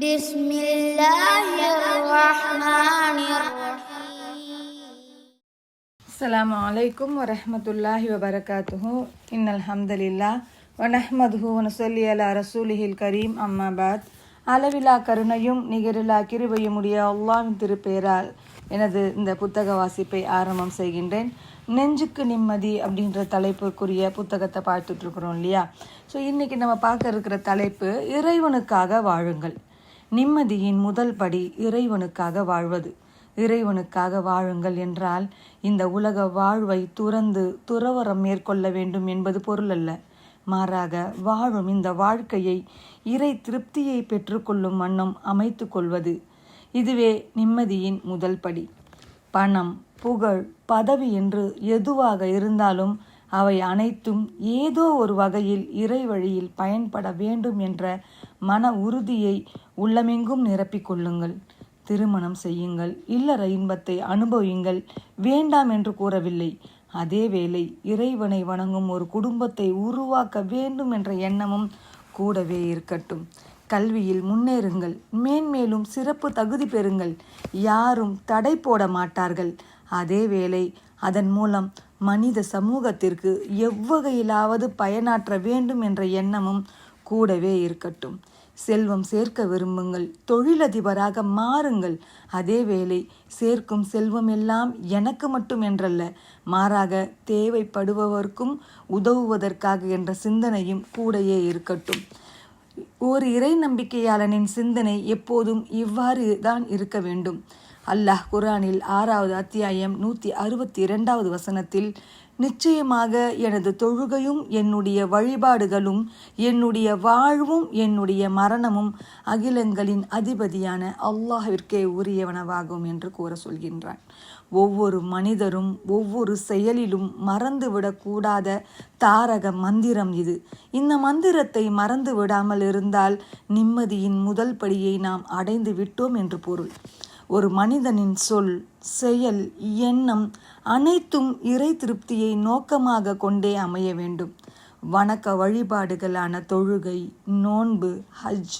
بسم الله الرحمن الرحيم السلام عليكم ورحمة الله وبركاته إن الحمد لله ونحمده ونصلي على رسوله الكريم أما بعد அளவிலா கருணையும் நிகரிலா கிருபையும் உடைய அல்லாவின் திருப்பெயரால் எனது இந்த புத்தக வாசிப்பை ஆரம்பம் செய்கின்றேன் நெஞ்சுக்கு நிம்மதி அப்படின்ற தலைப்புக்குரிய புத்தகத்தை பார்த்துட்டு இருக்கிறோம் இல்லையா ஸோ இன்னைக்கு நம்ம பார்க்க இருக்கிற தலைப்பு இறைவனுக்காக வாழுங்கள் நிம்மதியின் முதல் படி இறைவனுக்காக வாழ்வது. இறைவனுக்காக வாழுங்கள் என்றால் இந்த உலக வாழ்வை துறந்து துறவரம் மேற்கொள்ள வேண்டும் என்பது பொருள் அல்ல மாறாக வாழும் இந்த வாழ்க்கையை இறை திருப்தியை பெற்றுக்கொள்ளும் வண்ணம் அமைத்து கொள்வது இதுவே நிம்மதியின் முதல் படி. பணம் புகழ் பதவி என்று எதுவாக இருந்தாலும் அவை அனைத்தும் ஏதோ ஒரு வகையில் இறை வழியில் பயன்பட வேண்டும் என்ற மன உறுதியை உள்ளமெங்கும் நிரப்பிக் கொள்ளுங்கள். திருமணம் செய்யுங்கள். இல்லற இன்பத்தை அனுபவியுங்கள். வேண்டாம் என்று கூறவில்லை. அதேவேளை இறைவனை வணங்கும் ஒரு குடும்பத்தை உருவாக்க வேண்டும் என்ற எண்ணமும் கூடவே இருக்கட்டும். கல்வியில் முன்னேறுங்கள். மேன்மேலும் சிறப்பு தகுதி பெறுங்கள். யாரும் தடை போட மாட்டார்கள். அதேவேளை அதன் மூலம் மனித சமூகத்திற்கு எவ்வகையிலாவது பயனாற்ற வேண்டும் என்ற எண்ணமும் கூடவே இருக்கட்டும். செல்வம் சேர்க்க விரும்புங்கள். தொழிலதிபராக மாறுங்கள். அதேவேளை சேர்க்கும் செல்வம் எல்லாம் எனக்கு மட்டும் என்றல்ல மாறாக தேவைப்படுபவர்க்கும் உதவுவதற்காக என்ற சிந்தனையும் கூடையே இருக்கட்டும். ஒரு இறை நம்பிக்கையாளனின் சிந்தனை எப்போதும் இவ்வாறு தான் இருக்க வேண்டும். அல்லாஹ் குரானில் ஆறாவது அத்தியாயம் நூற்றி அறுபத்தி இரண்டாவது வசனத்தில் நிச்சயமாக எனது தொழுகையும் என்னுடைய வழிபாடுகளும் என்னுடைய வாழ்வும் என்னுடைய மரணமும் அகிலங்களின் அதிபதியான அல்லாஹிற்கே உரியவனவாகும் என்று கூற சொல்கின்றான். ஒவ்வொரு மனிதரும் ஒவ்வொரு செயலிலும் மறந்துவிடக்கூடாத தாரக மந்திரம் இது. இந்த மந்திரத்தை மறந்து விடாமல் இருந்தால் நிம்மதியின் முதல் படியை நாம் அடைந்து விட்டோம் என்று பொருள். ஒரு மனிதனின் சொல் செயல் எண்ணம் அனைத்தும் இறை திருப்தியை நோக்கமாக கொண்டே அமைய வேண்டும். வணக்க வழிபாடுகளான தொழுகை நோன்பு ஹஜ்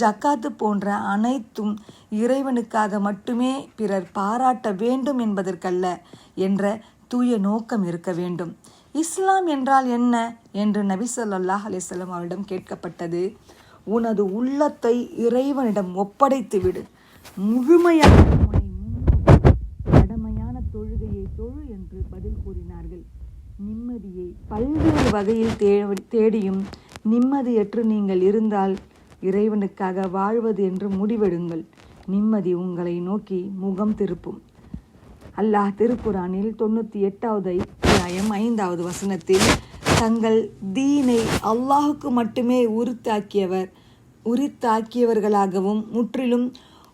ஜக்காத்து போன்ற அனைத்தும் இறைவனுக்காக மட்டுமே பிறர் பாராட்ட வேண்டும் என்பதற்கல்ல என்ற தூய நோக்கம் இருக்க வேண்டும். இஸ்லாம் என்றால் என்ன? என்று நபி சொல்லாஹ் அலிஸ்லாம் அவரிடம் கேட்கப்பட்டது. உனது உள்ளத்தை இறைவனிடம் ஒப்படைத்து விடு முழுமையான உன்னை முன்னோக்கி கடமையான தொழுகையை தொழு என்று பதில் கூறினார்கள். நிம்மதியை பல்வேறு வகையில் தே- தேடியும் நிம்மதியற்று நீங்கள் இருந்தால் இறைவனுக்காக வாழ்வது என்று முடிவெடுங்கள். நிம்மதி உங்களை நோக்கி முகம் திருப்பும். அல்லாஹ் திருக்குரானில் தொண்ணூற்றி எட்டாவது அத்தியாயம் ஐந்தாவது வசனத்தில் தங்கள் தீனை அல்லாஹுக்கு மட்டுமே உரித்தாக்கியவர் உரித்தாக்கியவர்களாகவும் முற்றிலும்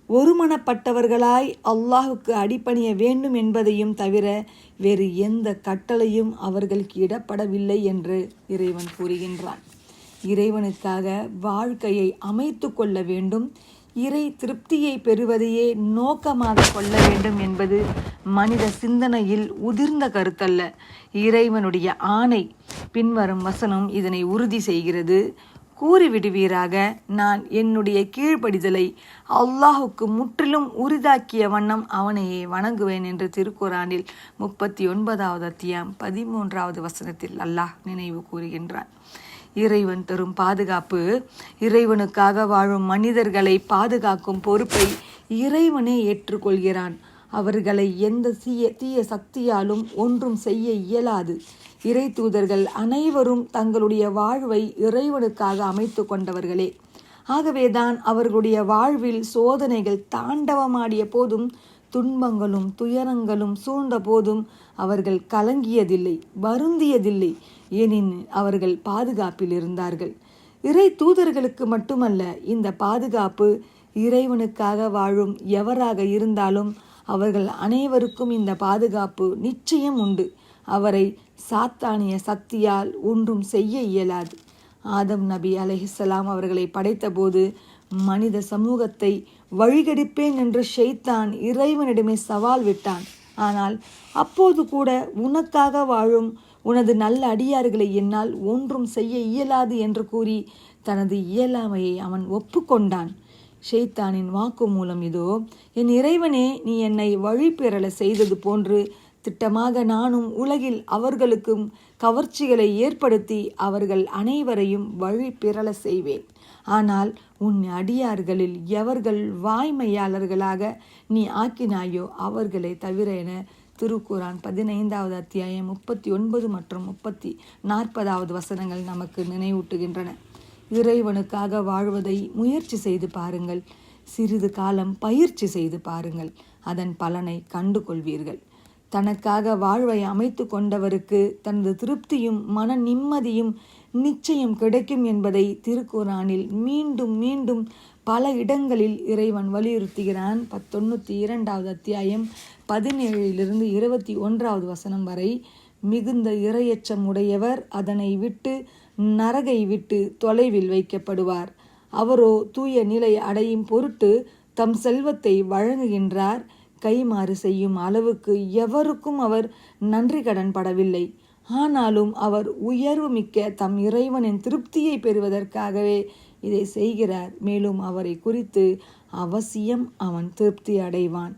ஒருமனப்பட்டவர்களாய் அல்லாஹுக்கு அடிப்பணிய வேண்டும் என்பதையும் தவிர வேறு எந்த கட்டளையும் அவர்களுக்கு இடப்படவில்லை என்று இறைவன் கூறுகின்றான். இறைவனுக்காக வாழ்க்கையை அமைத்து கொள்ள வேண்டும். இறை திருப்தியை பெறுவதையே நோக்கமாக கொள்ள வேண்டும் என்பது மனித சிந்தனையில் உதிர்ந்த கருத்தல்ல. இறைவனுடைய ஆணை பின்வரும் வசனம் இதனை உறுதி செய்கிறது. கூறிவிடுவீராக. நான் என்னுடைய கீழ்ப்படிதலை அல்லாஹுக்கு முற்றிலும் உரிதாக்கிய வண்ணம் அவனையே வணங்குவேன் என்று திருக்குறானில் முப்பத்தி ஒன்பதாவது அத்தியாம் பதிமூன்றாவது வசனத்தில் அல்லாஹ் நினைவு கூறுகின்றான். இறைவன் தரும் பாதுகாப்பு இறைவனுக்காக வாழும் மனிதர்களை பாதுகாக்கும் பொறுப்பை இறைவனே ஏற்றுக்கொள்கிறான். அவர்களை எந்த தீய தீய சக்தியாலும் ஒன்றும் செய்ய இயலாது. இறை தூதர்கள் அனைவரும் தங்களுடைய வாழ்வை இறைவனுக்காக அமைத்து கொண்டவர்களே. ஆகவேதான் அவர்களுடைய வாழ்வில் சோதனைகள் தாண்டவமாடிய போதும் துன்பங்களும் துயரங்களும் சூழ்ந்த போதும் அவர்கள் கலங்கியதில்லை வருந்தியதில்லை. ஏனெனில் அவர்கள் பாதுகாப்பில் இருந்தார்கள். இறை தூதர்களுக்கு மட்டுமல்ல இந்த பாதுகாப்பு இறைவனுக்காக வாழும் எவராக இருந்தாலும் அவர்கள் அனைவருக்கும் இந்த பாதுகாப்பு நிச்சயம் உண்டு. அவரை சாத்தானிய சக்தியால் ஒன்றும் செய்ய இயலாது. ஆதம் நபி அலைஹிஸ்ஸலாம் அவர்களை படைத்தபோது மனித சமூகத்தை வழிகெடுப்பேன் என்று ஷெய்தான் இறைவனிடமே சவால் விட்டான். ஆனால் அப்போது கூட உனக்காக வாழும் உனது நல்ல அடியார்களை என்னால் ஒன்றும் செய்ய இயலாது என்று கூறி தனது இயலாமையை அவன் ஒப்புக்கொண்டான். ஷெய்தானின் வாக்குமூலம் இதோ என் இறைவனே நீ என்னை வழிபெறல செய்தது போன்று திட்டமாக நானும் உலகில் அவர்களுக்கும் கவர்ச்சிகளை ஏற்படுத்தி அவர்கள் அனைவரையும் வழி பிறல செய்வேன். ஆனால் உன் அடியார்களில் எவர்கள் வாய்மையாளர்களாக நீ ஆக்கினாயோ அவர்களை தவிர என திருக்குரான் பதினைந்தாவது அத்தியாயம் முப்பத்தி ஒன்பது மற்றும் முப்பத்தி நாற்பதாவது வசனங்கள் நமக்கு நினைவூட்டுகின்றன. இறைவனுக்காக வாழ்வதை முயற்சி செய்து பாருங்கள். சிறிது காலம் பயிற்சி செய்து பாருங்கள். அதன் பலனை கண்டு கொள்வீர்கள் தனக்காக வாழ்வை அமைத்து கொண்டவருக்கு தனது திருப்தியும் மன நிம்மதியும் நிச்சயம் கிடைக்கும் என்பதை திருக்குரானில் மீண்டும் மீண்டும் பல இடங்களில் இறைவன் வலியுறுத்துகிறான். பத்தொன்னூற்றி இரண்டாவது அத்தியாயம் பதினேழிலிருந்து இருபத்தி ஒன்றாவது வசனம் வரை மிகுந்த இரையச்சம் உடையவர் அதனை விட்டு நரகை விட்டு தொலைவில் வைக்கப்படுவார். அவரோ தூய நிலை அடையும் பொருட்டு தம் செல்வத்தை வழங்குகின்றார். கைமாறு செய்யும் அளவுக்கு எவருக்கும் அவர் நன்றி கடன் படவில்லை. ஆனாலும் அவர் உயர்வு மிக்க தம் இறைவனின் திருப்தியை பெறுவதற்காகவே இதை செய்கிறார். மேலும் அவரை குறித்து அவசியம் அவன் திருப்தி அடைவான்.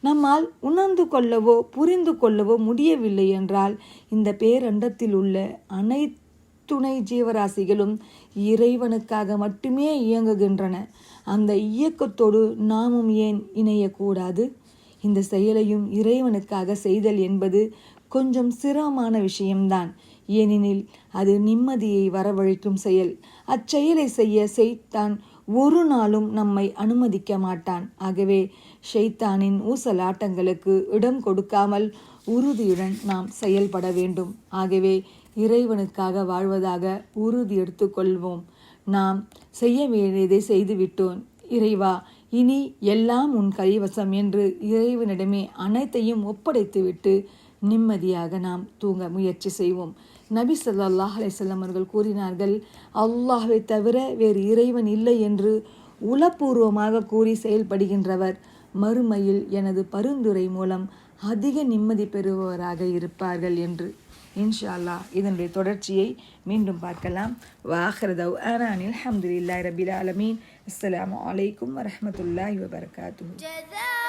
நம்மால் உணர்ந்து கொள்ளவோ புரிந்து கொள்ளவோ முடியவில்லை என்றால் இந்த பேரண்டத்தில் உள்ள அனைத்துணை ஜீவராசிகளும் இறைவனுக்காக மட்டுமே இயங்குகின்றன. அந்த இயக்கத்தோடு நாமும் ஏன் இணையக்கூடாது? இந்த செயலையும் இறைவனுக்காக செய்தல் என்பது கொஞ்சம் சிரமமான விஷயம்தான். ஏனெனில் அது நிம்மதியை வரவழைக்கும் செயல். அச்செயலை செய்ய செய்தான் ஒரு நாளும் நம்மை அனுமதிக்க மாட்டான். ஆகவே ஷெய்தானின் ஊசலாட்டங்களுக்கு இடம் கொடுக்காமல் உறுதியுடன் நாம் செயல்பட வேண்டும். ஆகவே இறைவனுக்காக வாழ்வதாக உறுதி எடுத்துக்கொள்வோம். நாம் செய்ய வேண்டியதை செய்துவிட்டோம். இறைவா இனி எல்லாம் உன் கைவசம் என்று இறைவனிடமே அனைத்தையும் ஒப்படைத்துவிட்டு நிம்மதியாக நாம் தூங்க முயற்சி செய்வோம். நபி ஸல்லல்லாஹு அலைஹி அவர்கள் கூறினார்கள் அல்லாஹை தவிர வேறு இறைவன் இல்லை என்று உளப்பூர்வமாக கூறி செயல்படுகின்றவர். மறுமையில் எனது பரிந்துரை மூலம் அதிக நிம்மதி பெறுபவராக இருப்பார்கள் என்று இன்ஷா அல்லா இதனுடைய தொடர்ச்சியை மீண்டும் பார்க்கலாம் வாஹ்ரதவ் ஆனானி அலமதுல்லா ரபில் ஆலமீன் அஸ்லாம் வலைக்கம் வரமத்துல்லாஹி வபர்காத்து